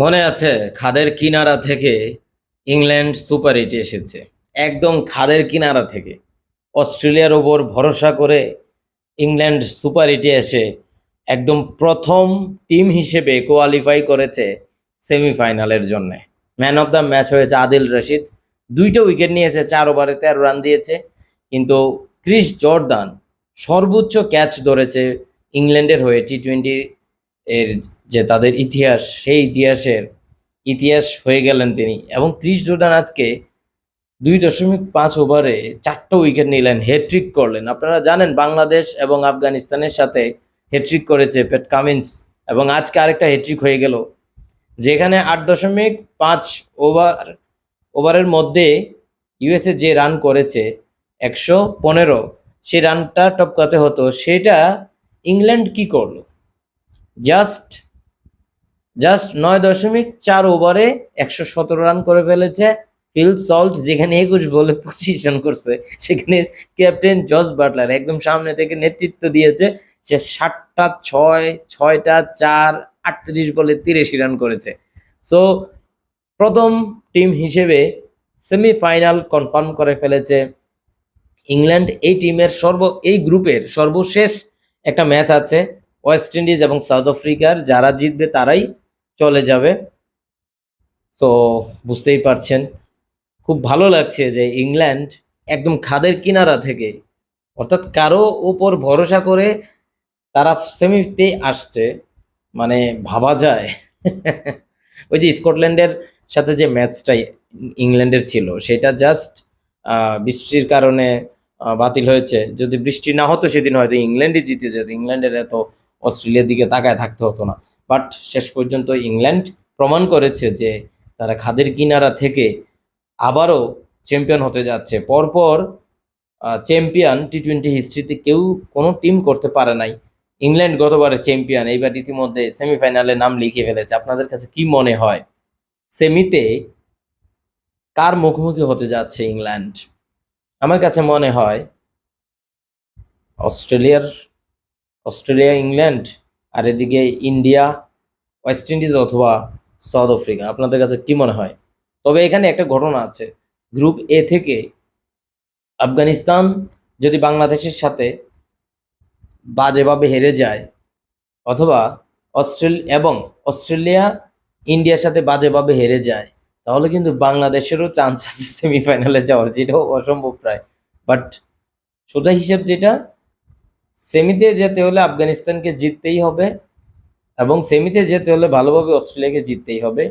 মনে আছে, খাদের কিনারা থেকে ইংল্যান্ড সুপার এইটে এসেছে। একদম খাদের কিনারা থেকে। অস্ট্রেলিয়ার ওপর ভরসা করে ইংল্যান্ড সুপার এইটে এসে একদম প্রথম টিম হিসেবে কোয়ালিফাই করেছে সেমিফাইনালের জন্য। ম্যান অফ দ্য ম্যাচ হয়েছে আদিল রশিদ। দুইটা উইকেট নিয়েছে, চার ওভারে তেরো রান দিয়েছে। কিন্তু ক্রিস জর্দান সর্বোচ্চ ক্যাচ ধরেছে ইংল্যান্ডের হয়ে টি টোয়েন্টি এর যে তাদের ইতিহাস, সেই ইতিহাসের ইতিহাস হয়ে গেলেন তিনি। এবং ক্রিস জর্ডান আজকে দুই দশমিক পাঁচ ওভারে চারটা উইকেট নিলেন হ্যাট্রিক করলেন। আপনারা জানেন বাংলাদেশ এবং আফগানিস্তানের সাথে হ্যাট্রিক করেছে পেট কামিন্স এবং আজকে আরেকটা হ্যাট্রিক হয়ে গেল, যেখানে আট দশমিক পাঁচ ওভার ওভারের মধ্যে ইউএসএ যে রান করেছে একশো পনেরো, সেই রানটা টপকাতে হতো। সেটা ইংল্যান্ড কি করল? জাস্ট জাস্ট নয় দশমিক চার ওভারে একশো সতেরো রান করে ফেলেছে ফিল সল্ট, যেখানে একুশ বলে পঁচিশ রান করছে। সেখানে ক্যাপ্টেন জস বাটলার একদম সামনে থেকে নেতৃত্ব দিয়েছে। সে সাতটা ছয়, ছয়টা চার, আটত্রিশ বলে তিরাশি রান করেছে। সো প্রথম টিম হিসেবে সেমিফাইনাল কনফার্ম করে ফেলেছে ইংল্যান্ড। এই টিমের সর্ব, এই গ্রুপের সর্বশেষ একটা ম্যাচ আছে। ওয়েস্ট ইন্ডিজ এবং সাউথ আফ্রিকার যারা জিতবে তারাই চলে যাবে। তো বুঝতেই পারছেন, খুব ভালো লাগছে যে ইংল্যান্ড একদম খাদের কিনারা থেকে, অর্থাৎ কারও উপর ভরসা করে তারা সেমিতে আসছে মানে ভাবা যায়। ওই যে স্কটল্যান্ডের সাথে যে ম্যাচটা ইংল্যান্ডের ছিল, সেটা জাস্ট বৃষ্টির কারণে বাতিল হয়েছে। যদি বৃষ্টি না হতো সেদিন হয়তো ইংল্যান্ডই জিতে যেত, ইংল্যান্ডের এত অস্ট্রেলিয়ার দিকে তাকায় থাকতে হতো না। বাট শেষ পর্যন্ত ইংল্যান্ড প্রমাণ করেছে যে তারা খাদের কিনারা থেকে আবারও চ্যাম্পিয়ন হতে যাচ্ছে। পরপর চ্যাম্পিয়ন টি টোয়েন্টি হিস্ট্রিতে কেউ কোনো টিম করতে পারে নাই। ইংল্যান্ড গতবারে চ্যাম্পিয়ন এইবার ইতিমধ্যে সেমিফাইনালে নাম লিখে ফেলেছে। আপনাদের কাছে কি মনে হয়? সেমিতে কার মুখোমুখি হতে যাচ্ছে ইংল্যান্ড? আমার কাছে মনে হয় অস্ট্রেলিয়ার অস্ট্রেলিয়া, ইংল্যান্ড, আর এদিকে ইন্ডিয়া, ওয়েস্ট ইন্ডিজ অথবা সাউথ আফ্রিকা। আপনাদের কাছে কি মনে হয়? তবে এখানে একটা ঘটনা আছে। গ্রুপ এ থেকে আফগানিস্তান যদি বাংলাদেশের সাথে বাজেভাবে হেরে যায়, অথবা অস্ট্রেল, এবং অস্ট্রেলিয়া ইন্ডিয়ার সাথে বাজেভাবে হেরে যায়, তাহলে কিন্তু বাংলাদেশেরও চান্স আছে সেমিফাইনালে যাওয়ার, যেটাও অসম্ভব প্রায়। বাট সোজা হিসেব যেটা সেমিতে যেতে হলে আফগানিস্তানকে জিততেই হবে এবং সেমিতে যেতে হলে ভালোভাবে অস্ট্রেলিয়াকে জিততেই হবে।